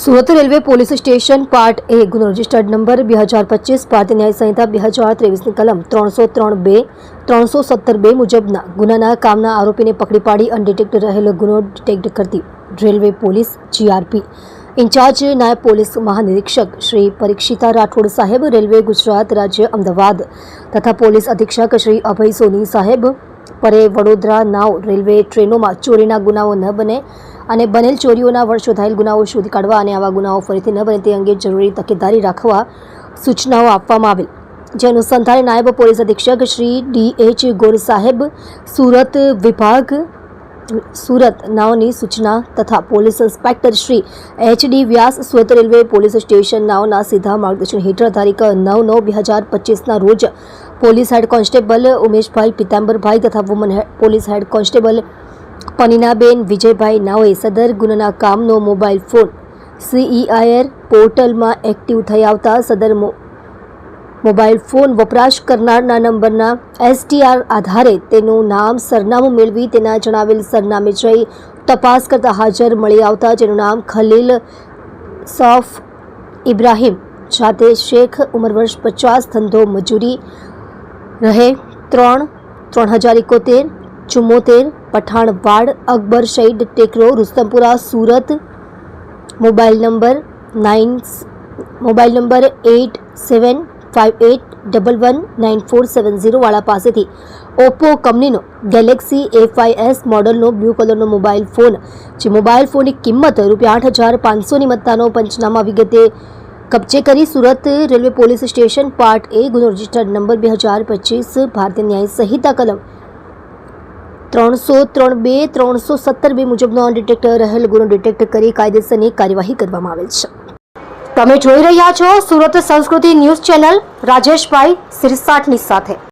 Surat railway police station part A ગુનો registered number બે હજાર પચીસ ભારતીય ન્યાય સંહિતા બે હજાર ત્રેવીસની કલમ ત્રણસો ત્રણ બે, ત્રણસો સત્તર બે મુજબના ગુનાના કામના આરોપીને પકડી પાડી અનડિટેક્ટ રહેલો ગુનો ડિટેક્ટ કરતી રેલવે પોલીસ જીઆરપી ઇન્ચાર્જ નાયબ પોલીસ મહાનિરીક્ષક શ્રી પરીક્ષિતા રાઠોડ સાહેબ, રેલવે ગુજરાત રાજ્ય અમદાવાદ તથા પોલીસ અધિક્ષક શ્રી અભય સોની સાહેબ, પરે વડોદરા નાવ રેલવે ટ્રેનોમાં ચોરીના ગુનાઓ ન બને અને બનેલ ચોરીઓના વર્ષ શોધાયેલ ગુનાઓ શોધી કાઢવા અને આવા ગુનાઓ ફરીથી ન બને તે અંગે જરૂરી તકેદારી રાખવા સૂચનાઓ આપવામાં આવેલ. જે અનુસંધાને નાયબ પોલીસ અધિક્ષક શ્રી ડી એચ ગોર સાહેબ, સુરત વિભાગ, સુરત નાઓની સૂચના તથા police inspector Shri H D Vyas, Surat railway police station નાઓના સીધા માર્ગદર્શન હેઠળ તારીખ નવ નવ બે હજાર પચીસના રોજ police head constable Umeshbhai Pitambarbhai તથા woman police head constable Paninaben, Vijaybhai નાઓએ સદર ગુનાના કામનો મોબાઈલ ફોન સીઈઆઈઆર પોર્ટલમાં એક્ટિવ થઈ આવતા સદર મોબાઈલ ફોન વપરાશ કરનારના નંબરના એસટીઆર આધારે તેનું નામ, સરનામું મેળવી તેના જણાવેલ સરનામે જઈ તપાસ કરતા હાજર મળી આવતા, જેનું નામ ખલીલ સફ ઇબ્રાહીમ, જાતે શેખ ઉંમર વર્ષ પચાસ, ધંધો મજૂરી રહે ત્રણ ત્રણ હજાર એકોતેર ચુમ્મોતેર Pathanwad Akbar Shahid ટેકરો, Rustampura Surat. Mobile number nine mobile number eight seven five eight double one nine four seven ઝીરોવાળા પાસેથી ઓપ્પો કંપનીનો ગેલેક્સી એ ફાઇવ એસ મોડલનો બ્લુ કલરનો મોબાઈલ ફોન, જે મોબાઈલ ફોનની કિંમત રૂપિયા આઠ હજાર પાંચસોની મત્તાનો પંચનામા વિગતે કબજે કરી Surat railway police station part A ગુનો રજિસ્ટર્ડ નંબર બે હજાર પચીસ, ભારતીય ન્યાય સંહિતા કલમ ત્રણસો ત્રણ બે, ત્રણસો સત્તર બે મુજબનો અનડિટેક્ટ રહેલ ગુનો ડિટેક્ટ કરી કાયદેસરની કાર્યવાહી કરવામાં આવેલ છે. તમે જોઈ રહ્યા છો સુરત સંસ્કૃતિ ન્યૂઝ ચેનલ રાજેશભાઈ સિરસાટની સાથે.